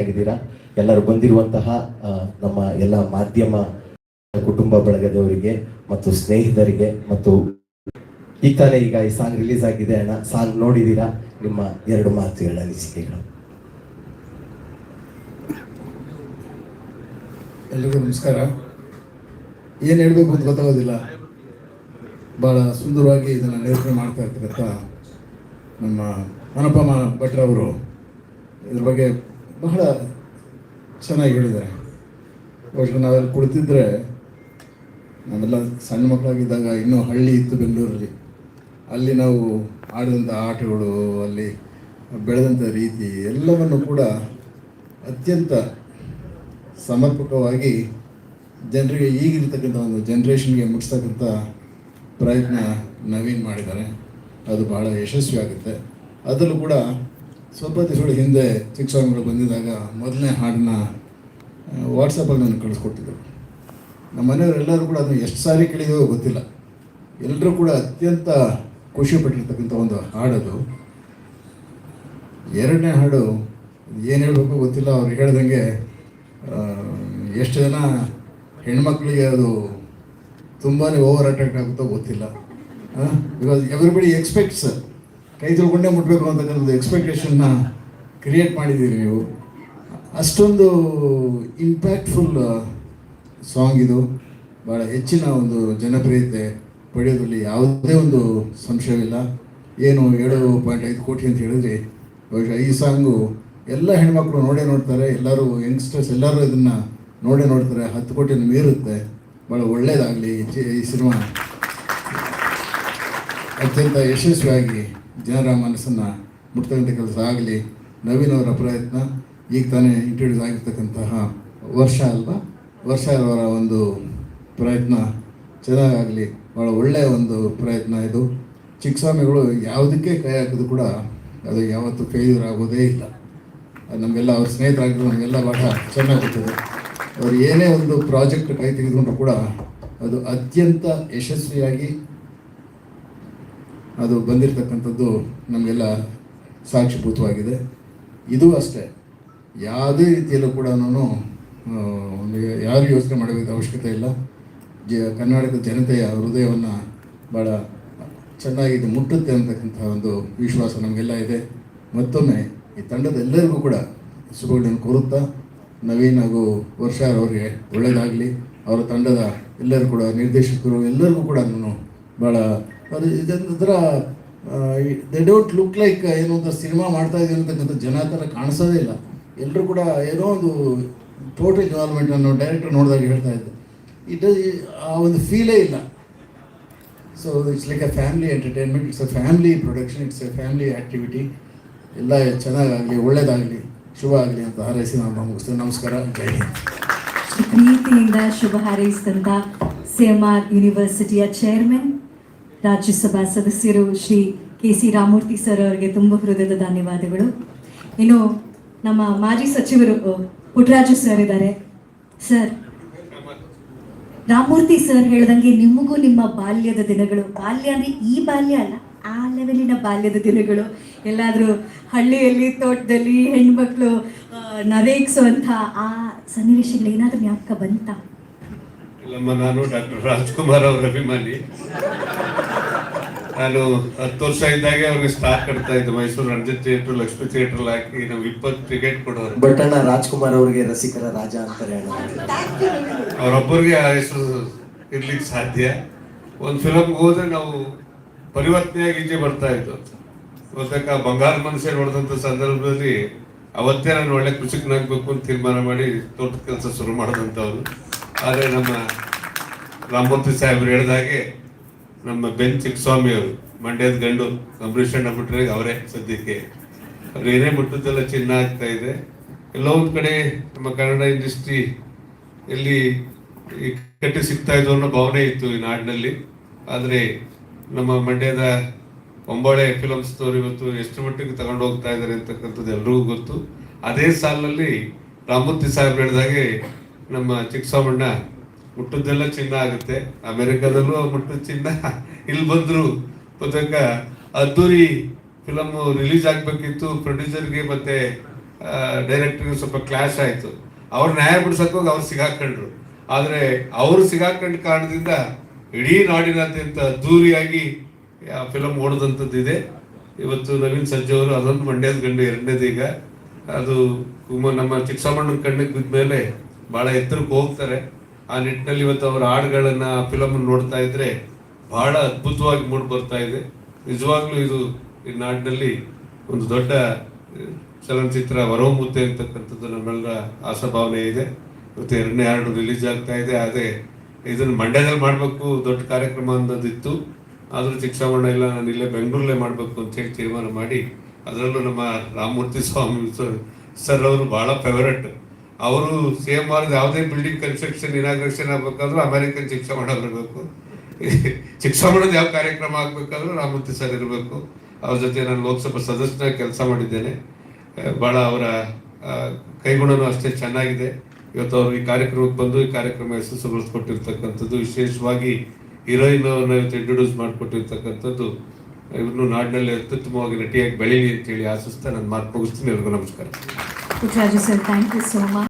ಆಗಿದ್ದೀರಾ ಎಲ್ಲರೂ ಬಂದಿರುವಂತಹ ನಮ್ಮ ಎಲ್ಲ ಮಾಧ್ಯಮ ಕುಟುಂಬ ಬಳಗದವರಿಗೆ ಮತ್ತು ಸ್ನೇಹಿತರಿಗೆ ಮತ್ತು ಈ ತಾನೇ ಈಗ ಈ ಸಾಂಗ್ ರಿಲೀಸ್ ಆಗಿದೆ ಅಣ್ಣ. ಸಾಂಗ್ ನೋಡಿದೀರಾ ನಿಮ್ಮ ಎರಡು ಮಾತುಗಳ ಅನಿಸಿಕೆಗಳು. ಎಲ್ರಿಗೂ ನಮಸ್ಕಾರ. ಏನು ಹೇಳಬೇಕು ಅಂತ ಗೊತ್ತಾಗೋದಿಲ್ಲ. ಭಾಳ ಸುಂದರವಾಗಿ ಇದನ್ನು ನಿರೂಪಣೆ ಮಾಡ್ತಾ ಇರ್ತಕ್ಕಂಥ ನಮ್ಮ ಅನುಪಮ ಭಟ್ರವರು ಇದ್ರ ಬಗ್ಗೆ ಬಹಳ ಚೆನ್ನಾಗಿ ಹೇಳಿದ್ದಾರೆ. ಬಹುಶಃ ನಾವೆಲ್ಲ ಕುಳಿತಿದ್ರೆ ನಾವೆಲ್ಲ ಸಣ್ಣ ಮಕ್ಕಳಾಗಿದ್ದಾಗ ಇನ್ನೂ ಹಳ್ಳಿ ಇತ್ತು ಬೆಂಗಳೂರಲ್ಲಿ. ಅಲ್ಲಿ ನಾವು ಆಡಿದಂಥ ಆಟಗಳು, ಅಲ್ಲಿ ಬೆಳೆದಂಥ ರೀತಿ ಎಲ್ಲವನ್ನು ಕೂಡ ಅತ್ಯಂತ ಸಮರ್ಪಕವಾಗಿ ಜನರಿಗೆ ಈಗಿರ್ತಕ್ಕಂಥ ಒಂದು ಜನ್ರೇಷನ್ಗೆ ಮುಟ್ಟಿಸ್ತಕ್ಕಂಥ ಪ್ರಯತ್ನ ನವೀನ್ ಮಾಡಿದ್ದಾರೆ. ಅದು ಬಹಳ ಯಶಸ್ವಿ ಆಗುತ್ತೆ ಅದರಲ್ಲೂ ಕೂಡ ಸ್ವಲ್ಪ ದಿವಸಗಳ ಹಿಂದೆ ಚಿಕ್ಕಸ್ವಾಮಿಗಳು ಬಂದಿದ್ದಾಗ ಮೊದಲನೇ ಹಾಡನ್ನ ವಾಟ್ಸಪ್ಪಲ್ಲಿ ನನಗೆ ಕಳಿಸ್ಕೊಟ್ಟಿದ್ದರು ನಮ್ಮ ಮನೆಯವರೆಲ್ಲರೂ ಕೂಡ ಅದನ್ನು ಎಷ್ಟು ಸಾರಿ ಕೇಳಿದೆಯೋ ಗೊತ್ತಿಲ್ಲ. ಎಲ್ಲರೂ ಕೂಡ ಅತ್ಯಂತ ಖುಷಿ ಪಟ್ಟಿರ್ತಕ್ಕಂಥ ಒಂದು ಹಾಡದು ಎರಡನೇ ಹಾಡು, ಏನು ಹೇಳಬೇಕು ಗೊತ್ತಿಲ್ಲ, ಅವ್ರು ಹೇಳ್ದಂಗೆ ಎಷ್ಟು ಜನ ಹೆಣ್ಮಕ್ಳಿಗೆ ಅದು ತುಂಬಾ ಓವರ್ ಅಟ್ರಾಕ್ಟ್ ಆಗುತ್ತೋ ಗೊತ್ತಿಲ್ಲ. ಬಿಕಾಸ್ ಎವ್ರಿಬಡಿ ಎಕ್ಸ್ಪೆಕ್ಟ್ಸ್ ಕೈ ತೊಳ್ಕೊಂಡೇ ಮುಟ್ಟಬೇಕು ಅಂತಕ್ಕಂಥದ್ದು ಎಕ್ಸ್ಪೆಕ್ಟೇಷನ್ನ ಕ್ರಿಯೇಟ್ ಮಾಡಿದ್ದೀರಿ ನೀವು. ಅಷ್ಟೊಂದು ಇಂಪ್ಯಾಕ್ಟ್ಫುಲ್ ಸಾಂಗ್ ಇದು. ಭಾಳ ಹೆಚ್ಚಿನ ಒಂದು ಜನಪ್ರಿಯತೆ ಪಡೆಯೋದ್ರಲ್ಲಿ ಯಾವುದೇ ಒಂದು ಸಂಶಯವಿಲ್ಲ. ಏನು ಏಳು ಪಾಯಿಂಟ್ ಐದು ಕೋಟಿ ಅಂತ ಹೇಳಿದ್ರಿ ಬಹುಶಃ ಈ ಸಾಂಗು ಎಲ್ಲ ಹೆಣ್ಮಕ್ಳು ನೋಡೇ ನೋಡ್ತಾರೆ, ಎಲ್ಲರೂ ಯಂಗ್ಸ್ಟರ್ಸ್ ಎಲ್ಲರೂ ಇದನ್ನು ನೋಡೇ ನೋಡ್ತಾರೆ. ಹತ್ತು ಕೋಟಿ ಮೀರುತ್ತೆ. ಭಾಳ ಒಳ್ಳೆಯದಾಗಲಿ ಈ ಸಿನಿಮಾ. ಅತ್ಯಂತ ಯಶಸ್ವಿಯಾಗಿ ಜನರ ಮನಸ್ಸನ್ನು ಮುಟ್ತಕ್ಕಂಥ ಕೆಲಸ ಆಗಲಿ, ನವೀನ್ ಅವರ ಪ್ರಯತ್ನ ಈಗ ತಾನೇ ಇಂಟ್ರೊಡ್ಯೂಸ್ ಆಗಿರ್ತಕ್ಕಂತಹ ವರ್ಷ ಅಲ್ವಾ? ವರ್ಷ ಅವರ ಒಂದು ಪ್ರಯತ್ನ ಚೆನ್ನಾಗಾಗಲಿ ಭಾಳ ಒಳ್ಳೆಯ ಒಂದು ಪ್ರಯತ್ನ ಇದು. ಚಿಕ್ಕಸ್ವಾಮಿಗಳು ಯಾವುದಕ್ಕೆ ಕೈ ಹಾಕಿದ್ರು ಕೂಡ ಅದು ಯಾವತ್ತೂ ಫೇಲ್ಯೂರ್ ಆಗೋದೇ ಇಲ್ಲ. ನಮಗೆಲ್ಲ, ಅವ್ರ ಸ್ನೇಹಿತರಾಗಿದ್ರು ನಮಗೆಲ್ಲ ಭಾಳ ಚೆನ್ನಾಗಿ ಗೊತ್ತಿದೆ ಅವ್ರು ಏನೇ ಒಂದು ಪ್ರಾಜೆಕ್ಟ್ ಕೈ ತೆಗೆದುಕೊಂಡ್ರು ಕೂಡ ಅದು ಅತ್ಯಂತ ಯಶಸ್ವಿಯಾಗಿ ಅದು ಬಂದಿರತಕ್ಕಂಥದ್ದು ನಮಗೆಲ್ಲ ಸಾಕ್ಷಿಭೂತವಾಗಿದೆ. ಇದು ಅಷ್ಟೇ. ಯಾವುದೇ ರೀತಿಯಲ್ಲೂ ಕೂಡ ನಾನು ಯಾರು ಯೋಚನೆ ಮಾಡಬೇಕಾದ ಅವಶ್ಯಕತೆ ಇಲ್ಲ. ಜ, ಕರ್ನಾಟಕದ ಜನತೆಯ ಹೃದಯವನ್ನು ಭಾಳ ಚೆನ್ನಾಗಿ ಇದು ಮುಟ್ಟುತ್ತೆ ಅಂತಕ್ಕಂಥ ಒಂದು ವಿಶ್ವಾಸ ನಮಗೆಲ್ಲ ಇದೆ. ಮತ್ತೊಮ್ಮೆ ಈ ತಂಡದ ಎಲ್ಲರಿಗೂ ಕೂಡ ಶುಭಗಳನ್ನು ಕೋರುತ್ತಾ, ನವೀನ್ ಹಾಗೂ ವರ್ಷ ಅವರಿಗೆ ಒಳ್ಳೆಯದಾಗಲಿ. ಅವರ ತಂಡದ ಎಲ್ಲರೂ ಕೂಡ ನಿರ್ದೇಶಕರು ಎಲ್ಲರಿಗೂ ಕೂಡ ನಾನು ಭಾಳ ಅದು ಇದೊಂಥರ ದೇ ಡೋಂಟ್ ಲುಕ್ ಲೈಕ್ ಏನೋ ಒಂದು ಸಿನಿಮಾ ಮಾಡ್ತಾ ಇದೀವಿ ಅಂತಕ್ಕಂಥ ಜನ ಥರ ಕಾಣಿಸೋದೇ ಇಲ್ಲ. ಎಲ್ಲರೂ ಕೂಡ ಏನೋ ಒಂದು ಟೋಟಲ್ ಇನ್ವಾಲ್ವ್ಮೆಂಟ್ ಅನ್ನೋ ಡೈರೆಕ್ಟರ್ ನೋಡಿದಾಗ ಹೇಳ್ತಾ ಇದ್ದೆ ಇಟ್ ಆ ಒಂದು ಫೀಲೇ ಇಲ್ಲ. So it's like a family entertainment it's a family production it's a family activity ಎಲ್ಲ ಚೆನ್ನಾಗಾಗಲಿ, ಒಳ್ಳೇದಾಗಲಿ, ಶುಭ ಆಗಲಿ ಅಂತ ಹಾರೈಸಿ ನಾನು ಮುಗಿಸ್ತೇನೆ ನಮಸ್ಕಾರ, ಜೈ ಪ್ರೀತಿಯಿಂದ ಶುಭ ಹಾರೈಸಿದಂಥ ಸಿ ಎಂ ಆರ್ ಯೂನಿವರ್ಸಿಟಿಯ ಚೇರ್ಮನ್ ರಾಜ್ಯಸಭಾ ಸದಸ್ಯರು Shri K C Ramurthy sir ಅವರಿಗೆ ತುಂಬ ಹೃದಯದ ಧನ್ಯವಾದಗಳು. ಇನ್ನು ನಮ್ಮ ಮಾಜಿ ಸಚಿವರು ಪುಟ್ರಾಜು ಸರ್ ಇದ್ದಾರೆ. ಸರ್ ರಾಮೂರ್ತಿ ಸರ್ ಹೇಳ್ದಂಗೆ ನಿಮಗೂ ನಿಮ್ಮ ಬಾಲ್ಯದ ದಿನಗಳು. ಬಾಲ್ಯ ಅಂದ್ರೆ ಈ ಬಾಲ್ಯ ಅಲ್ಲ, ಆ ಲೆವೆಲಿನ ಬಾಲ್ಯದ ದಿನಗಳು. ಎಲ್ಲಾದರೂ ಹಳ್ಳಿಯಲ್ಲಿ, ತೋಟದಲ್ಲಿ, ಹೆಣ್ಮಕ್ಳು ನರೇಗಿಸುವಂಥ ಆ ಸನ್ನಿವೇಶಗಳು ಏನಾದರೂ ಯಾಕೆ ಬಂತಾ? ಇಲ್ಲಮ್ಮ, ನಾನು ಡಾಕ್ಟರ್ ರಾಜ್ಕುಮಾರ್ ಅವರ ಅಭಿಮಾನಿ. ನಾನು ಹತ್ತು ವರ್ಷ ಇದ್ದಾಗೆ ಅವ್ರಿಗೆ ಸ್ಟಾರ್ ಕಟ್ತಾ ಇದ್ದೆ. ಮೈಸೂರು ರಂಜಿತ್ ಥಿಯೇಟರ್ ಲಕ್ಷ್ಮಿ ಥಿಯೇಟರ್ ಹಾಕಿ ನಾವು ಇಪ್ಪತ್ತು ಟಿಕೆಟ್ ಕೊಡೋರು. ಬಟ್ ಅಣ್ಣ ರಾಜ್ಕುಮಾರ್ ಅವರಿಗೆ ರಸಿಕರ ರಾಜ ಅಂತಾರೆ ಅಣ್ಣ. ಅವರೊಬ್ಬರಿಗೆ ಆ ಹೆಸರು ಇರ್ಲಿಕ್ಕೆ ಸಾಧ್ಯ. ಒಂದು ಫಿಲಮ್ಗೆ ಹೋದ್ರೆ ನಾವು ಪರಿವರ್ತನೆಯಾಗಿ ಈಚೆ ಬರ್ತಾ ಇತ್ತು. ಗೊತ್ತಕ್ಕ ಬಂಗಾರ ಮನುಷ್ಯ ನೋಡಿದಂಥ ಸಂದರ್ಭದಲ್ಲಿ ಅವತ್ತೇ ನಾನು ಒಳ್ಳೆ ಕೃಷಿಕನಾಗಬೇಕು ಅಂತ ತೀರ್ಮಾನ ಮಾಡಿ ತೋಟದ ಕೆಲಸ ಶುರು ಮಾಡಿದಂಥವ್ರು ಆದರೆ ನಮ್ಮ ರಾಮಮೂರ್ತಿ ಸಾಹೇಬರು ಹೇಳಿದಾಗೆ ನಮ್ಮ ಬೆನ್ ಚಿಕ್ಕಸ್ವಾಮಿ ಅವರು, ಮಂಡ್ಯದ ಗಂಡು ಅಂಬರೀಷ್ ಅಣ್ಣ ಬಿಟ್ರೆ ಅವರೇ ಸದ್ಯಕ್ಕೆ. ಅವ್ರು ಏನೇ ಮುಟ್ಟದೆಲ್ಲ ಚಿನ್ನ ಆಗ್ತಾ ಇದೆ. ಎಲ್ಲೋ ಕಡೆ ನಮ್ಮ ಕನ್ನಡ ಇಂಡಸ್ಟ್ರಿ ಎಲ್ಲಿ ಕಟ್ಟಿ ಸಿಗ್ತಾ ಇದ್ದು ಅನ್ನೋ ಭಾವನೆ ಇತ್ತು ಈ ನಾಡಿನಲ್ಲಿ. ಆದರೆ ನಮ್ಮ ಮಂಡ್ಯದ ಒಂಬಳೆ ಫಿಲಮ್ಸ್ ತೋರು ಇವತ್ತು ಎಷ್ಟು ಮಟ್ಟಿಗೆ ತಗೊಂಡು ಹೋಗ್ತಾ ಇದ್ದಾರೆ ಅಂತಕ್ಕಂಥದ್ದು ಎಲ್ರಿಗೂ ಗೊತ್ತು. ಅದೇ ಸಾಲಿನಲ್ಲಿ ರಾಮೂರ್ತಿ ಸಾಹೇಬ್ ಹೇಳಿದಾಗೆ ನಮ್ಮ ಚಿಕ್ಕಸ್ವಾಮಣ್ಣ ಮುಟ್ಟದ್ದೆಲ್ಲ ಚಿನ್ನ ಆಗುತ್ತೆ. ಅಮೆರಿಕದಲ್ಲೂ ಮುಟ್ಟದ ಚಿನ್ನ. ಇಲ್ಲಿ ಬಂದ್ರು ಬಹುತೇಕ ಅದ್ದೂರಿ ಫಿಲಮ್ ರಿಲೀಸ್ ಆಗ್ಬೇಕಿತ್ತು. ಪ್ರೊಡ್ಯೂಸರ್ಗೆ ಮತ್ತೆ ಡೈರೆಕ್ಟರ್ಗೆ ಸ್ವಲ್ಪ ಕ್ಲಾಶ್ ಆಯಿತು. ಅವ್ರು ನ್ಯಾಯ ಬಿಡ್ಸಕ್ ಹೋಗಿ ಅವ್ರು ಸಿಗಾಕೊಂಡ್ರು. ಆದರೆ ಅವರು ಸಿಗಾಕೊಂಡ ಕಾರಣದಿಂದ ಇಡೀ ನಾಡಿನಾದ್ಯಂತ ಅದ್ದೂರಿಯಾಗಿ ಆ ಫಿಲಮ್ ಓಡದಂಥದ್ದು ಇದೆ. ಇವತ್ತು ನವೀನ್ ಸಂಜೆ ಅವರು ಅದೊಂದು ಮಂಡ್ಯದ ಗಂಡು, ಎರಡನೇದು ಈಗ. ಅದು ನಮ್ಮ ಚಿಕ್ಕಸಮ್ಮಣ್ಣನ ಕಣ್ಣಿಗೆ ಬಿದ್ದ ಮೇಲೆ ಬಹಳ ಎತ್ತರಕ್ಕೆ ಹೋಗ್ತಾರೆ. ಆ ನಿಟ್ಟಿನಲ್ಲಿ ಇವತ್ತು ಅವರ ಹಾಡುಗಳನ್ನ ಫಿಲಮ್ ನೋಡ್ತಾ ಇದ್ರೆ ಬಹಳ ಅದ್ಭುತವಾಗಿ ಮೂಡ್ ಬರ್ತಾ ಇದೆ. ನಿಜವಾಗ್ಲೂ ಇದು ಈ ನಾಡಿನಲ್ಲಿ ಒಂದು ದೊಡ್ಡ ಚಲನಚಿತ್ರ ಹೊರಹೊಮ್ಮುತ್ತೆ ಅಂತಕ್ಕಂಥದ್ದು ನಮ್ಮೆಲ್ಲರ ಆಸಭಾವನೆ ಇದೆ. ಇವತ್ತು ಎರಡನೇ ಹಾಡು ರಿಲೀಸ್ ಆಗ್ತಾ ಇದೆ. ಅದೇ ಇದನ್ನು ಮಂಡ್ಯದಲ್ಲಿ ಮಾಡಬೇಕು ದೊಡ್ಡ ಕಾರ್ಯಕ್ರಮ ಅನ್ನೋದಿತ್ತು. ಆದರೂ ಚಿಕ್ಕಸಾಮಣ್ಣ, ಇಲ್ಲ, ನಾನು ಇಲ್ಲೇ ಬೆಂಗಳೂರಲ್ಲೇ ಮಾಡಬೇಕು ಅಂತ ಹೇಳಿ ತೀರ್ಮಾನ ಮಾಡಿ, ಅದರಲ್ಲೂ ನಮ್ಮ ರಾಮಮೂರ್ತಿ ಸ್ವಾಮಿ ಸರ್ ಸರ್ ಅವರು ಬಹಳ ಫೇವರೆಟ್ ಅವರು ಸೇಮ್ ಮಾಡಿದ ಯಾವುದೇ ಬಿಲ್ಡಿಂಗ್ ಕನ್ಸ್ಟ್ರಕ್ಷನ್ ಇನಾಗ್ರೇಷನ್ ಆಗ್ಬೇಕಾದ್ರೂ ಅಮೆರಿಕನ್ ಬರಬೇಕು ಮಾಡೋದು ಯಾವ ಕಾರ್ಯಕ್ರಮ ಆಗ್ಬೇಕಾದ್ರೂ ರಾಮಮೂರ್ತಿ ಸರ್ ಇರಬೇಕು. ಅವ್ರ ಜೊತೆ ನಾನು ಲೋಕಸಭಾ ಸದಸ್ಯನಾಗಿ ಕೆಲಸ ಮಾಡಿದ್ದೇನೆ. ಬಹಳ ಅವರ ಕೈಗುಣನೂ ಅಷ್ಟೇ ಚೆನ್ನಾಗಿದೆ. ಇವತ್ತು ಅವರು ಈ ಕಾರ್ಯಕ್ರಮಕ್ಕೆ ಬಂದು ಈ ಕಾರ್ಯಕ್ರಮ ಯಶಸ್ಸುಗೊಳಿಸ್ಕೊಟ್ಟಿರ್ತಕ್ಕಂಥದ್ದು, ವಿಶೇಷವಾಗಿ ಹೀರೋಯಿನ್ ಅವ್ರನ್ನ ಇವತ್ತು ಇಂಟ್ರೊಡ್ಯೂಸ್ ಮಾಡಿಕೊಟ್ಟಿರ್ತಕ್ಕಂಥದ್ದು, ಇನ್ನು ನಾಡಿನಲ್ಲಿ ಅತ್ಯುತ್ತಮವಾಗಿ ನಟಿಯಾಗಿ ಬೆಳೀಲಿ ಅಂತೇಳಿ ಆಶಿಸ್ತಾ ನಾನು ಮಾತು ಮುಗಿಸ್ತೀನಿ. ಎಲ್ರಿಗೂ ನಮಸ್ಕಾರ.